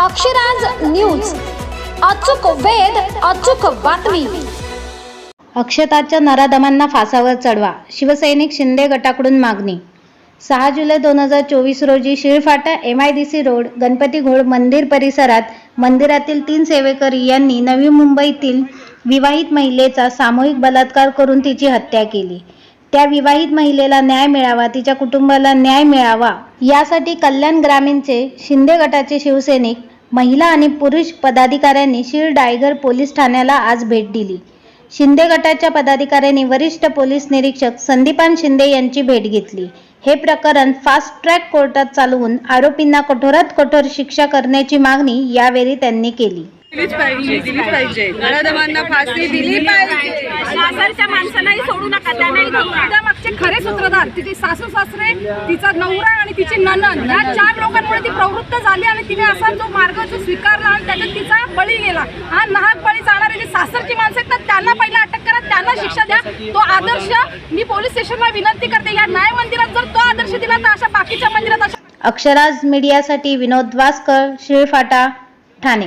Akshraj news. अचूक वेद अचूक बातमी. अक्षताच्या नराधमांना फासावर चढवा. शिवसैनिक शिंदे गटाकडून मागणी. सहा जुलै दोन हजार चोवीस रोजी Shilphata M I D C road Ganpati Ghol मंदिर परिसरात मंदिरातील तीन सेवेकरी यांनी नवी मुंबईतील विवाहित महिलेचा सामूहिक बलात्कार करून तिची हत्या केली. त्या विवाहित महिलेला न्याय मिळावा तिच्या कुटुंबाला न्याय मिळावा यासाठी कल्याण ग्रामीणचे शिंदे गटाचे शिवसैनिक महिला आणि पुरुष पदाधिकाऱ्यांनी शीळ डायगर पोलीस ठाण्याला आज भेट दिली. शिंदे गटाच्या पदाधिकाऱ्यांनी वरिष्ठ पोलीस निरीक्षक संदीपान शिंदे यांची भेट घेतली. हे प्रकरण फास्ट ट्रॅक कोर्टात चालवून आरोपींना कठोरात कठोर शिक्षा करण्याची मागणी यावेळी त्यांनी केली. दिलीच पाहिजे दिलीच पाहिजे. फाशी दिली पाहिजे. सासरच्या माणसांनाही सोडू नका. त्यांनाही त्या मागचे खरे सूत्रधार तिचे सासू सासरे तिचा नवरा आणि तिची ननन या चार लोकांमुळे ती प्रवृत्त झाली आणि तिने असा जो मार्ग जो स्वीकारला आणि त्याच्यात तिचा बळी गेला. हा नाहक बळी जाणारे जे सासरची माणसं आहेत त्यांना पहिला अटक करा त्यांना शिक्षा द्या. तो आदर्श मी पोलीस स्टेशनला विनंती करते या न्याय मंदिरात जर तो आदर्श दिला तर अशा बाकीच्या मंदिरात अशा अक्षराज मीडियासाठी विनोद वासकर शिळफाटा ठाणे.